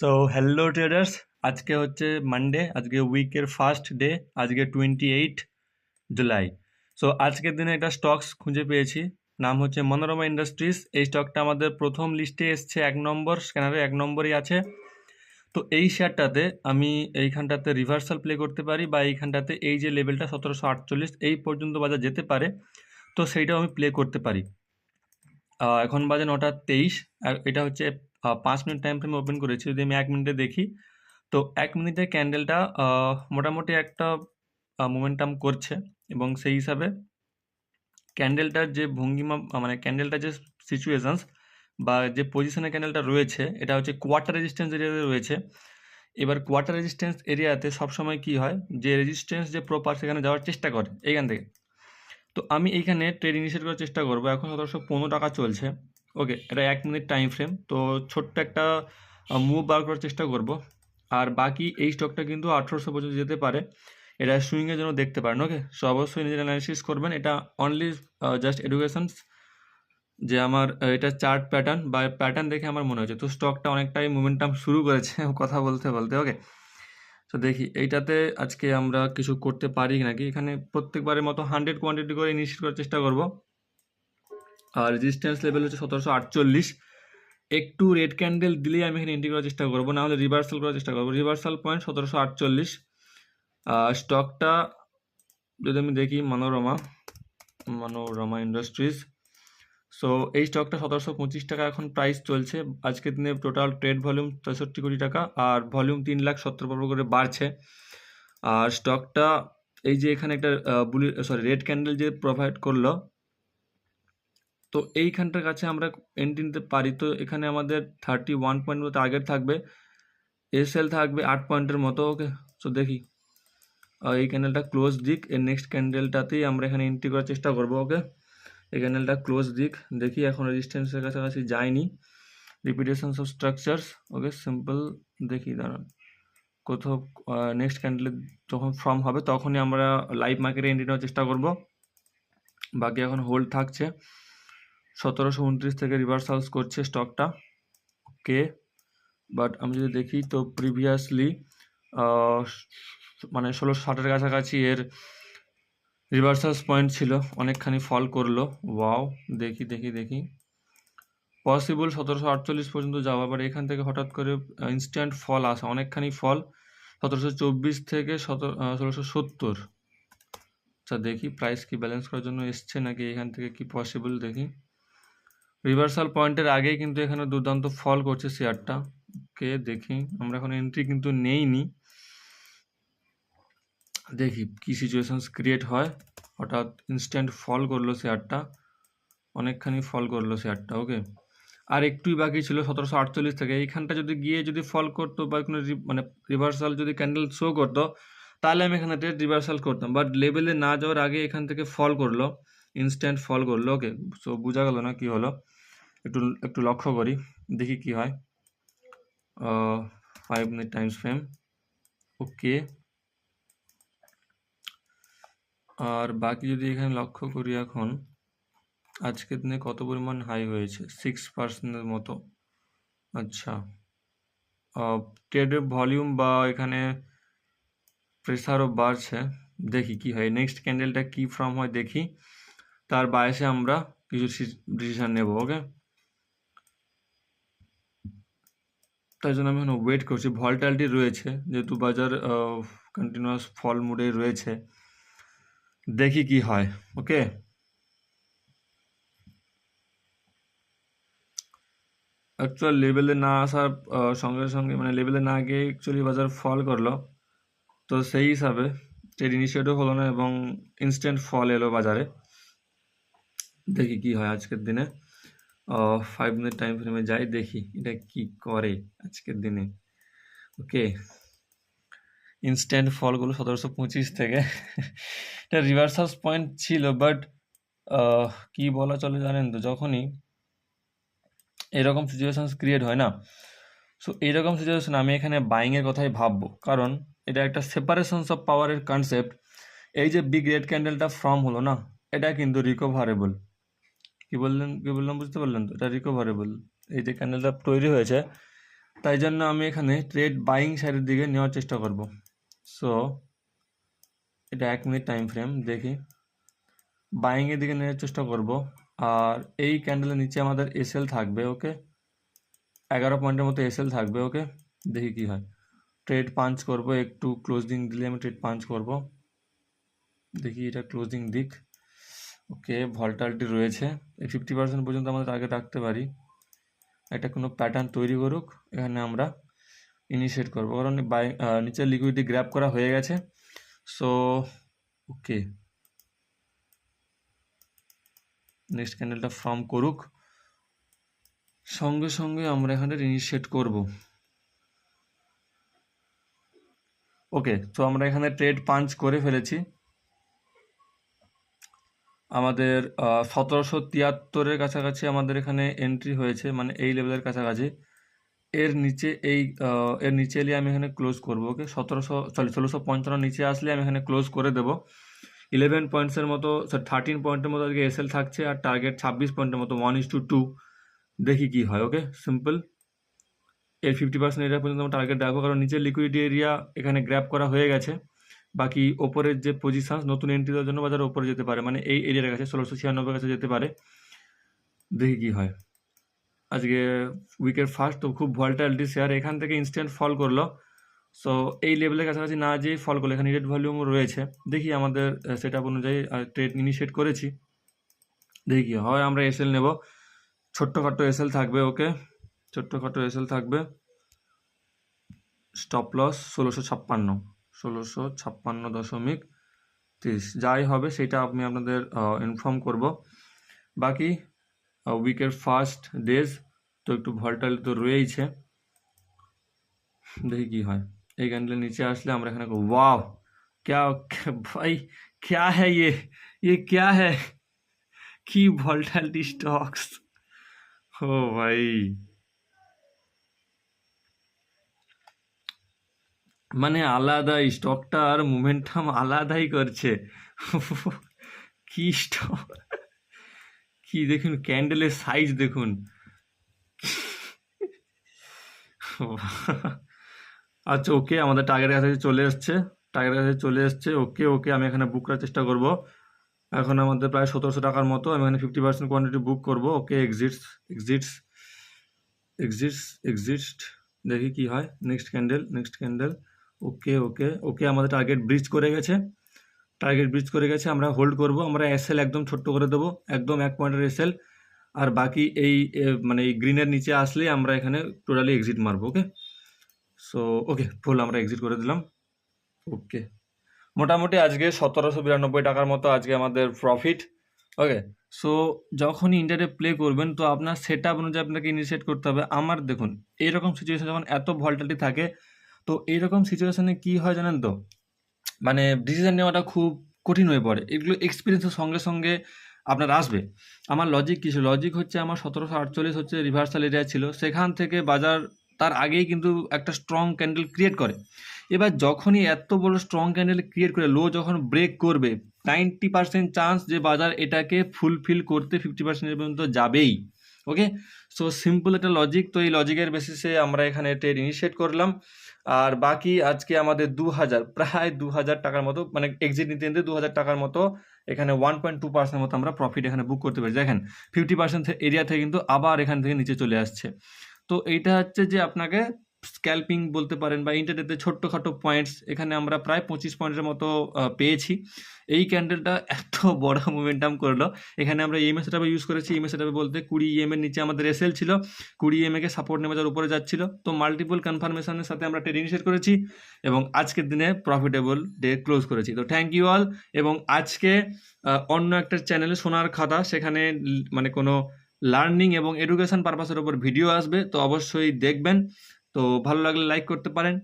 So hello traders আজকে হচ্ছে Monday আজকে উইকের ফার্স্ট ডে আজকে টোয়েন্টি এইট জুলাই সো আজকের দিনে একটা স্টকস খুঁজে পেয়েছি। নাম হচ্ছে মনোরমা ইন্ডাস্ট্রিজ এই স্টকটা আমাদের প্রথম লিস্টে এসছে এক নম্বর স্ক্যানারে এক নম্বরই আছে। তো এই শেয়ারটাতে আমি এইখানটাতে রিভার্সাল প্লে করতে পারি বা এইখানটাতে এই যে লেভেলটা সতেরোশো আটচল্লিশ, এই পর্যন্ত বাজার যেতে পারে। তো সেইটাও আমি প্লে করতে পারি। এখন বাজে নটা তেইশ, আর এটা হচ্ছে পাঁচ মিনিট টাইম ফ্রেমে ওপেন করেছি, যদি আমি এক মিনিটে দেখি, তো এক মিনিটে ক্যান্ডেলটা মোটামুটি একটা মোমেন্টাম করছে এবং সেই হিসাবে ক্যান্ডেলটার যে ভঙ্গিমা মানে ক্যান্ডেলটার যে সিচুয়েশানস বা যে পজিশনে ক্যান্ডেলটা রয়েছে, এটা হচ্ছে কোয়ার্টার রেজিস্ট্যান্স এরিয়াতে রয়েছে। এবার কোয়ার্টার রেজিস্ট্যান্স এরিয়াতে সবসময় কি হয়? যে রেজিস্ট্যান্স যে প্রপার সেখানে যাওয়ার চেষ্টা করে, এইখান থেকে। তো আমি এইখানে ট্রেড ইনিশিয়েট করার চেষ্টা করব। এখন সতেরোশো পনেরো টাকা চলছে। ওকে এটা এক মিনিট টাইম ফ্রেম তো ছোট্ট একটা মুভ বার করার চেষ্টা করব। আর বাকি এই স্টকটা কিন্তু আঠেরোশো পর্যন্ত যেতে পারে। এটা সুইংয়ের জন্য দেখতে পারেন ওকে সো অবশ্যই নিজের অ্যানালিসিস করবেন। এটা অনলি জাস্ট এডুকেশনস যে আমার এটা চার্ট প্যাটার্ন বা প্যাটার্ন দেখে আমার মনে হচ্ছে তো স্টকটা অনেকটাই মোমেন্টাম শুরু করেছে কথা বলতে বলতে ওকে তো দেখি, এইটাতে আজকে আমরা কিছু করতে পারি নাকি? এখানে প্রত্যেকবারের মতো হান্ড্রেড কোয়ান্টিটি করে ইনিশিয়েট করার চেষ্টা করব। আর রেজিস্ট্যান্স লেভেল হচ্ছে সতেরোশো আটচল্লিশ। একটু রেড ক্যান্ডেল দিলেই আমি এখানে এন্ট্রি করার চেষ্টা করব, না হলে রিভার্সাল করার চেষ্টা করব। রিভার্সাল পয়েন্ট সতেরোশো আটচল্লিশ। স্টকটা যদি আমি দেখি মনোরমা মনোরমা ইন্ডাস্ট্রিজ সো এই স্টকটা সতেরোশো পঁচিশ টাকা এখন প্রাইস চলছে। আজকের দিনে টোটাল ট্রেড ভলিউম তেষট্টি কোটি টাকা আর ভলিউম তিন লাখ সত্তর পর্ব করে বাড়ছে। আর স্টকটা এই যে এখানে একটা বুলি সরি রেড ক্যান্ডেল যে প্রোভাইড করল তো এইখানটার কাছে আমরা এন্ট্রি নিতে পারি। তো এখানে আমাদের থার্টি ওয়ান পয়েন্ট মতো টার্গেট থাকবে। এসএল থাকবে আট পয়েন্টের মতো ওকে তো দেখি। এই ক্যান্ডেলটা ক্লোজ দিক, এর নেক্সট ক্যান্ডেলটাতেই আমরা এখানে এন্ট্রি করার চেষ্টা করব ওকে এই ক্যান্ডেলটা ক্লোজ দিক, দেখি এখন রেজিস্ট্যান্সের কাছাকাছি যায়নি। Repetitions of structures okay simple দেখি, দাঁড়ান। কোথাও নেক্সট ক্যান্ডেলে যখন ফর্ম হবে, তখনই আমরা লাইভ মার্কেটে এন্ট্রি নেওয়ার চেষ্টা করব। বাকি এখন হোল্ড থাকছে। সতেরোশো উনত্রিশ থেকে রিভার্সালস করছে স্টকটা কে বাট আমি যদি দেখি, তো প্রিভিয়াসলি মানে ষোলোশো ষাটের কাছাকাছি এর রিভার্সালস পয়েন্ট ছিল, অনেকখানি ফল করল। ওয়াও দেখি দেখি দেখি। পসিবল সতেরোশো আটচল্লিশ পর্যন্ত যাওয়া আবার এখান থেকে হঠাৎ করে ইনস্ট্যান্ট ফল আসা, অনেকখানি ফল সতেরোশো চব্বিশ থেকে সতেরো ষোলোশো সত্তর। আচ্ছা দেখি প্রাইস কি ব্যালেন্স করার জন্য এসছে নাকি, এখান থেকে কি পসিবল দেখি। রিভার্সাল পয়েন্টের আগেই কিন্তু এখানে দুর্দান্ত ফল করছে শেয়ারটা ওকে, দেখি। আমরা এখন এন্ট্রি কিন্তু নেইনি। দেখি কি সিচুয়েশনস ক্রিয়েট হয়। হঠাৎ ইনস্ট্যান্ট ফল করল শেয়ারটা অনেকখানি ফল করল শেয়ারটা ওকে। আর একটুই বাকি ছিল সতেরোশো আটচল্লিশ থেকে। এইখানটা যদি গিয়ে যদি ফল করতো বা কোনো মানে রিভার্সাল যদি ক্যান্ডেল শো করতো, তাহলে আমি এখানে রিভার্সাল করতাম। বাট লেভেলে না যাওয়ার আগে এখান থেকে ফল করল। ইনস্ট্যান্ট ফল করল ওকে সো বোঝা গেল না কি হলো? একটু একটু লক্ষ্য করি, দেখি কি হয়। Five minute times frame okay আর বাকি যদি এখানে লক্ষ্য করি এখন, আজকের দিনে কত পরিমাণ হাই হয়েছে? সিক্স পার্সেন্টের মতো। আচ্ছা। ট্রেডের ভলিউম বা এখানে প্রেসারও বাড়ছে, দেখি কি হয়। নেক্সট ক্যান্ডেলটা কি ফর্ম হয়, দেখি। তার বায়াসে আমরা কিছু ডিসিশন নেব ওকে তাই জন্য আমি এখন ওয়েট করছি। ভলটালিটি রয়েছে, যেহেতু বাজার কন্টিনিউয়াস ফল মুডে রয়েছে। দেখি কি হয় ওকে অ্যাকচুয়াল লেভেলে না আসার সঙ্গে সঙ্গে মানে লেভেলে না গিয়ে অ্যাকচুয়ালি বাজার ফল করল। তো সেই হিসাবে ট্রেড ইনিশিয়েটও হলো না এবং ইনস্ট্যান্ট ফল এলো বাজারে। দেখি কি হয় আজকের দিনে। ফাইভ মিনিট টাইম ফ্রেমে যাই, দেখি এটা কি করে আজকের দিনে। ওকে ইনস্ট্যান্ট ফলগুলো সতেরোশো পঁচিশ থেকে। এটা রিভার্সালস পয়েন্ট ছিল বাট কি বলা চলে জানেন তো, যখনই এরকম সিচুয়েশনস ক্রিয়েট হয় না। সো এইরকম সিচুয়েশন আমি এখানে বাইংয়ের কথাই ভাববো, কারণ এটা একটা সেপারেশনস অফ পাওয়ারের কনসেপ্ট এই যে বিগ রেড ক্যান্ডেলটা ফর্ম হলো না, এটা কিন্তু রিকভারেবল কি বললেন, কি বললাম বুঝতে পারলেন তো? এটা রিকভারেবল এই যে ক্যান্ডেলটা তৈরি হয়েছে, তাই জন্য আমি এখানে ট্রেড বাইং সাইডের দিকে নেওয়ার চেষ্টা করব। সো এটা এক মিনিট টাইম ফ্রেম দেখি। বাইংয়ের দিকে নেওয়ার চেষ্টা করব। আর এই ক্যান্ডেলের নিচে আমাদের এসএল থাকবে ওকে এগারো পয়েন্টের মতো এসএল থাকবে ওকে দেখি কি হয়। ট্রেড পাঞ্চ করব, একটু ক্লোজিং দিলে আমি ট্রেড পাঞ্চ করব। দেখি এটা ক্লোজিং দিক। ওকে, ভলটালিটি রয়েছে। এই ফিফটি পার্সেন্ট পর্যন্ত আমরা টার্গেট রাখতে পারি। একটা কোনো প্যাটার্ন তৈরি করুক, এখানে আমরা ইনিশিয়েট করব। কারণ বাই নিচে লিকুইডিটি গ্র্যাপ করা হয়ে গেছে। So okay. নেক্সট ক্যান্ডেলটা ফর্ম করুক। সঙ্গে সঙ্গে আমরা এখানে ইনিশিয়েট করব। ওকে, তো আমরা এখানে ট্রেড পাঞ্চ করে ফেলেছি। আমাদের সতেরোশো তিয়াত্তরের কাছাকাছি আমাদের এখানে এন্ট্রি হয়েছে মানে এই লেভেলের কাছাকাছি। এর নিচে এই এর নিচে এলে আমি এখানে ক্লোজ করব ওকে সতেরোশো সরি ষোলোশো পঞ্চান্ন নিচে আসলে আমি এখানে ক্লোজ করে দেবো। ইলেভেন পয়েন্টসের মতো থার্টিন পয়েন্টের মতো আজকে এসএল থাকছে, আর টার্গেট ছাব্বিশ পয়েন্টের মতো ওয়ান ইস টু টু দেখি কী হয় ওকে সিম্পল এর ফিফটি পার্সেন্ট এরিয়া পর্যন্ত আমরা টার্গেট রাখব কারণ নিচের লিকুইডিটি এরিয়া এখানে গ্র্যাপ করা হয়ে গেছে। বাকি ওপরের যে পজিশন নতুন এন্ট্রি দেওয়ার জন্য বাজার ওপরে যেতে পারে। মানে এই এরিয়ার কাছে, ষোলোশো ছিয়ানব্বই কাছে যেতে পারে। দেখি কী হয়। আজকে উইকের ফার্স্ট তো খুব ভলটালিটি শেয়ার এখান থেকে ইনস্ট্যান্ট ফল করল। সো এই লেভেলের কাছাকাছি না যেয়ে ফল করল। এখানে রেট ভলিউমও রয়েছে। দেখি আমাদের সেট আপ অনুযায়ী ট্রেড ইনিশিয়েট করেছি। দেখি কী হয়। আমরা এসএল নেব। ছোট্টখাটো এসএল থাকবে, ওকে? ছোট্টখাটো এসএল থাকবে। স্টপ লস ষোলোশো ছাপ্পান্ন। ষোলোশো ছাপ্পান্ন দশমিক তিরিশ যাই হবে সেটা আমি আপনাদের ইনফর্ম করব বাকি উইকের ফার্স্ট ডেজ তো একটু ভলটাল তো রয়েইছে দেখি কি হয় এই ক্যান্ডেলের নিচে আসলে আমরা এখানে ওয়াও क्या भाई क्या है ये ये क्या है কি ভলটালিটি স্টকস ও ভাই মানে আলাদা স্টকটার মোমেন্টাম আলাদাই করছে। কি স্টক কি দেখুন ক্যান্ডেলের সাইজ দেখুন। আচ্ছা ওকে আমাদের টার্গেটের কাছে চলে এসছে। টার্গেটের কাছে চলে এসছে ওকে ওকে আমি এখানে বুক করার চেষ্টা করব। এখন আমাদের প্রায় সতেরোশো টাকার মতো, আমি এখানে ফিফটি পার্সেন্ট কোয়ান্টিটি বুক করব। Okay exits exits exits exits দেখি কি হয়। Next candle next candle okay okay okay আমাদের টার্গেট ব্রিজ করে গেছে। টার্গেট ব্রিজ করে গেছে, আমরা হোল্ড করব, আমরা এসএল একদম ছোট্ট করে দেবো, একদম এক পয়েন্টের এসএল আর বাকি এই মানে এই গ্রিনের নিচে আসলে আমরা এখানে টোটালি এক্সিট মারবো ওকে সো ওকে ফুল আমরা এক্সিট করে দিলাম ওকে মোটামুটি আজকে সতেরোশো বিরানব্বই টাকার মতো আজকে আমাদের প্রফিট ওকে সো যখনই ইন্টারে প্লে করবেন, তো আপনার সেট আপ অনুযায়ী আপনাকে ইনিশিয়েট করতে হবে। আমার দেখুন এইরকম সিচুয়েশন যখন এত ভলটালিটি থাকে তো এইরকম সিচুয়েশনে কী হয় জানেন তো? মানে ডিসিশন নেওয়াটা খুব কঠিন হয়ে পড়ে। এগুলো এক্সপিরিয়েন্সের সঙ্গে সঙ্গে আপনার আসবে। আমার লজিক কিছু লজিক হচ্ছে আমার সতেরোশো আটচল্লিশ হচ্ছে রিভার্সাল এরিয়া ছিল। সেখান থেকে বাজার তার আগেই কিন্তু একটা স্ট্রং ক্যান্ডেল ক্রিয়েট করে। এবার যখনই এত বড় স্ট্রং ক্যান্ডেল ক্রিয়েট করে লো যখন ব্রেক করবে নাইনটি পার্সেন্ট চান্স যে বাজার এটাকে ফুলফিল করতে ফিফটি পার্সেন্ট পর্যন্ত যাবেই। ওকে সো সিম্পল একটা লজিক তো এই লজিকের বেসিসে আমরা এখানে ট্রেড ইনিশিয়েট করলাম। আর বাকি আজকে আমাদের দু হাজার প্রায় দু হাজার টাকার মতো মানে এক্সিট নিতে নিতে দু হাজার টাকার মতো এখানে ওয়ান পয়েন্ট টু পার্সেন্ট মতো আমরা প্রফিট এখানে বুক করতে পারি। দেখেন ফিফটি পার্সেন্ট এরিয়া থেকে কিন্তু আবার এখান থেকে নিচে চলে আসছে। তো এইটা হচ্ছে যে আপনাকে স্ক্যাল্পিং বলতে পারেন বা ইন্টারনেটে ছোট্টখাটো পয়েন্টস এখানে আমরা প্রায় পঁচিশ পয়েন্টের মতো পেয়েছি। এই ক্যান্ডেলটা এত বড় মুভমেন্টাম করল। এখানে আমরা ইএমএ সেটাপে ইউজ করেছি। ইএমএ সেটাপে বলতে কুড়ি ইএম এর নিচে আমাদের এসএল ছিল। কুড়ি ইএমএকে সাপোর্ট নেমে যাওয়ার উপরে যাচ্ছিল। তো মাল্টিপল কনফার্মেশনের সাথে আমরা ট্রেড ইনিশিয়েট করেছি এবং আজকের দিনে প্রফিটেবল ডে ক্লোজ করেছি। তো থ্যাংক ইউ অল এবং আজকে অন্য একটা চ্যানেলে সোনার খাতা, সেখানে মানে কোনো লার্নিং এবং এডুকেশন পারপাসের ওপর ভিডিও আসবে। তো অবশ্যই দেখবেন। তো ভালো লাগলে লাইক করতে পারেন।